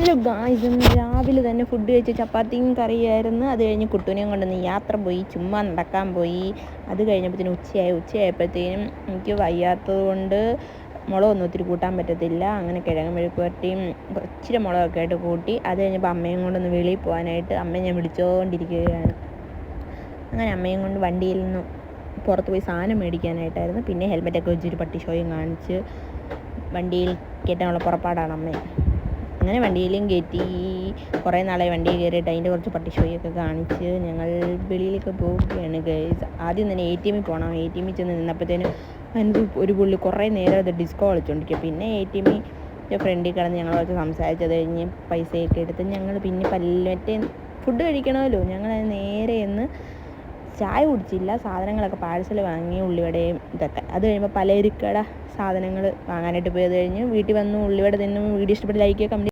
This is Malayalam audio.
ഹലോ ഗായ്സ് ഇന്ന് രാവിലെ തന്നെ ഫുഡ് കഴിച്ച് ചപ്പാത്തിയും കറിയായിരുന്നു അത് കഴിഞ്ഞ് കുട്ടൂനെയും കൊണ്ടുവന്ന് യാത്ര പോയി. ചുമ്മാ നടക്കാൻ പോയി. അത് കഴിഞ്ഞപ്പോഴത്തേനും ഉച്ചയായി. ഉച്ചയായപ്പോഴത്തേനും എനിക്ക് വയ്യാത്തത് കൊണ്ട് മുളകൊന്നും ഒത്തിരി കൂട്ടാൻ പറ്റത്തില്ല. അങ്ങനെ കിഴങ്ങ് മെഴുക്കുവരട്ടിയും ഇച്ചിരി മുളകൊക്കെ ആയിട്ട് കൂട്ടി അത് കഴിഞ്ഞപ്പോൾ അമ്മയും കൊണ്ടൊന്ന് വെളിയിൽ പോകാനായിട്ട് അമ്മയെ ഞാൻ വിളിച്ചുകൊണ്ടിരിക്കുകയാണ് അങ്ങനെ അമ്മയും കൊണ്ട് വണ്ടിയിൽ നിന്ന് പുറത്ത് പോയി സാധനം മേടിക്കാനായിട്ടായിരുന്നു. പിന്നെ ഹെൽമെറ്റൊക്കെ വെച്ചൊരു പട്ടി ഷോയും കാണിച്ച് വണ്ടിയിൽ കയറ്റാനുള്ള പുറപ്പാടാണ് അമ്മ അങ്ങനെ വണ്ടിയിലും കയറ്റി കുറേ നാളെ വണ്ടിയിൽ കയറിയിട്ട് അതിന്റെ കുറച്ച് പട്ടി ഷോയൊക്കെ കാണിച്ച് ഞങ്ങൾ വെളിയിലൊക്കെ പോവുകയാണ് ഗൈസ് ആദ്യം തന്നെ എ ടി എമ്മിൽ പോകണം എ ടി എമ്മിൽ ചെന്ന് നിന്നപ്പോഴത്തേനും അതിന് ഒരു പുള്ളി കുറേ നേരം അത് ഡിസ്കോ കളിച്ചുകൊണ്ടിരിക്കുക പിന്നെ എ ടി എമ്മിൽ ഫ്രണ്ടിൽ കിടന്ന് ഞങ്ങൾ കുറച്ച് സംസാരിച്ചത് കഴിഞ്ഞ് പൈസയൊക്കെ എടുത്ത് ഞങ്ങൾ പിന്നെ പല്ലുമറ്റേ ഫുഡ് കഴിക്കണമല്ലോ. ഞങ്ങൾ നേരെ എന്ന് ചായ കുടിച്ചില്ല. സാധനങ്ങളൊക്കെ പാഴ്സൽ വാങ്ങി ഉള്ളിവടയും ഇതൊക്കെ. അത് കഴിയുമ്പോൾ പലചരക്കട സാധനങ്ങൾ വാങ്ങാനായിട്ട് പോയത് കഴിഞ്ഞ് വീട്ടിൽ വന്ന്. ഉള്ളിവട തിന്നും. വീഡിയോ ഇഷ്ടപ്പെട്ട് ലൈക്ക് കമന്റ്